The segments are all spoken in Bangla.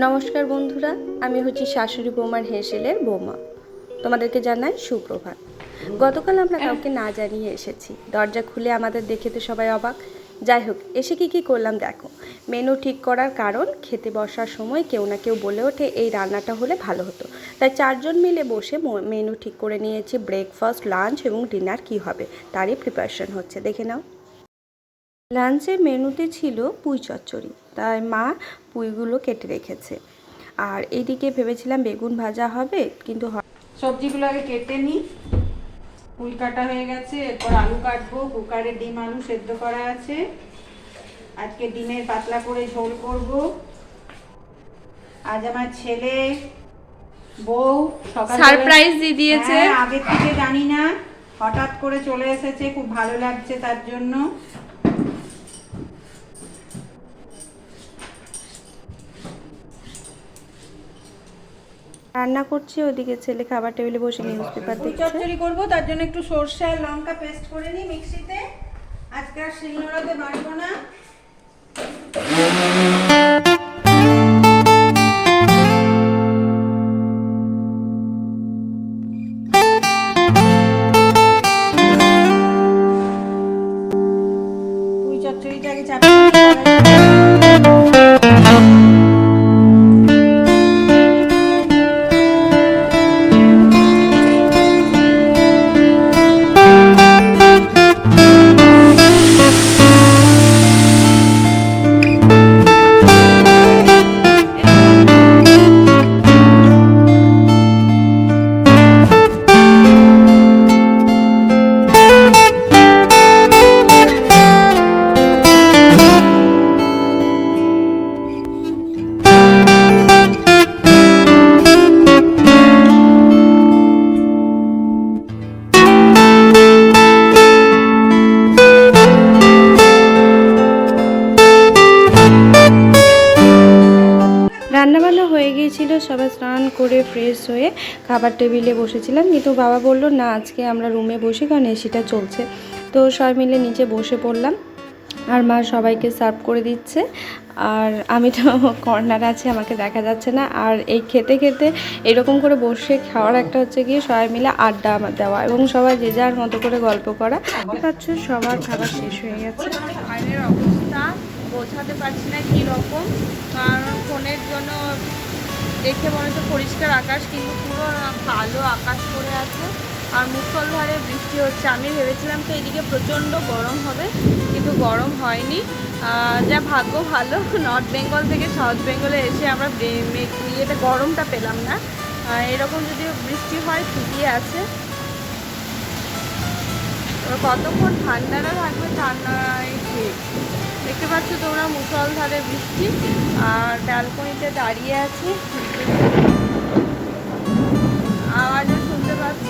নমস্কার বন্ধুরা, আমি হচ্ছি শাশুড়ি বৌমার হেসেলের বৌমা। তোমাদেরকে জানাই সুপ্রভাত। গতকাল আমরা কাউকে না জানিয়ে এসেছি। দরজা খুলে আমাদের দেখে তো সবাই অবাক। যাই হোক, এসে কি কি করলাম দেখো। মেনু ঠিক করার কারণ, খেতে বসার সময় কেউ না কেউ বলে ওঠে এই রান্নাটা হলে ভালো হতো। তাই চারজন মিলে বসে মেনু ঠিক করে নিয়েছি। ব্রেকফাস্ট, লাঞ্চ এবং ডিনার কি হবে, তারই প্রিপারেশন হচ্ছে। দেখে নাও। লাঞ্চের মেনুতে ছিল পুঁই চচ্চড়ি। তাই মা পুঁইগুলো কেটে রেখেছে। আর এইদিকে ভেবেছিলাম বেগুন ভাজা হবে কিন্তু সবজিগুলো আগে কেটে নিই। ফুল কাটা হয়ে গেছে এরপর আলু কাটবো। কুকারে ডিম আলু সেদ্ধ করা আছে। আজকে ডিমের পাতলা করে ঝোল করব। আজ আমার ছেলে বউ সকাল সারপ্রাইজ দিয়ে দিয়েছে। আগের থেকে জানি না। হঠাৎ করে চলে এসেছে খুব ভালো লাগছে তার জন্য। রান্না করছি ওদিকে ছেলে খাবার টেবিলে বসে নিউজ পেপার দেখছে। চচ্চড়ি করব তার জন্য একটু সর্ষে আর লঙ্কা পেস্ট করে নিই মিক্সিতে। আজকে আর শিলনোড়াতে বাড়বো না। চাপা গিয়েছিল সবাই স্নান করে ফ্রেশ হয়ে খাবার টেবিলে বসেছিলাম। কিন্তু বাবা বলল, না, আজকে আমরা রুমে বসি কারণ এসিটা চলছে। তো সবাই মিলে নিচে বসে পড়লাম। আর মা সবাইকে সার্ভ করে দিচ্ছে। আর আমি তো কর্নার আছে, আমাকে দেখা যাচ্ছে না। আর এই খেতে খেতে এরকম করে বসে খাওয়ার একটা হচ্ছে গিয়ে সবাই মিলে আড্ডা দেওয়া এবং সবাই যে যার মতো করে গল্প করা। পাচ্ছ সবার খাবার শেষ হয়ে গেছে। অবস্থা, বোঝাতে পারছি না কি রকম কারণ ফোনের জন্য দেখে মনে হচ্ছে পরিষ্কার আকাশ, কিন্তু পুরো কালো আকাশ পড়ে আছে আর মুসলধারে বৃষ্টি হচ্ছে। আমি ভেবেছিলাম তো এদিকে প্রচণ্ড গরম হবে, কিন্তু গরম হয়নি। যা ভাগ্য ভালো, নর্থ বেঙ্গল থেকে সাউথ বেঙ্গলে এসে আমরা ইয়েতে গরমটা পেলাম না। এরকম যদি বৃষ্টি হয় ঠিকই আছে। কতক্ষণ ঠান্ডাটা থাকবে ঠান্ডায় ঠিক। দেখতে পাচ্ছ তোমরা মুসলধারে বৃষ্টি, আর ব্যালকনিতে দাঁড়িয়ে আছি। আওয়াজও শুনতে পাচ্ছ?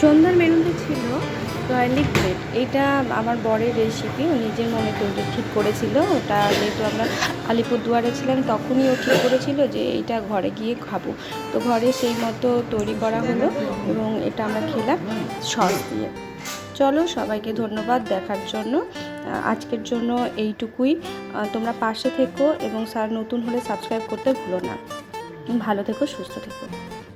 সন্ধ্যার মেনুতে ছিল গার্লিক ব্রেড এটা আমার বরের রেসিপি ও নিজের মনে তৈরি ঠিক করেছিল, ওটা যেহেতু আমরা আলিপুরদুয়ারে ছিলাম, তখনই ও ঠিক করেছিল যে এটা ঘরে গিয়ে খাব। তো ঘরে সেই মতো তৈরি করা হলো এবং এটা আমরা খেলাম সস দিয়ে। চলো, সবাইকে ধন্যবাদ দেখার জন্য। আজকের জন্য এইটুকুই। তোমরা পাশে থেকো এবং স্যার নতুন হলে সাবস্ক্রাইব করতে ভুলো না। ভালো থেকো, সুস্থ থেকো।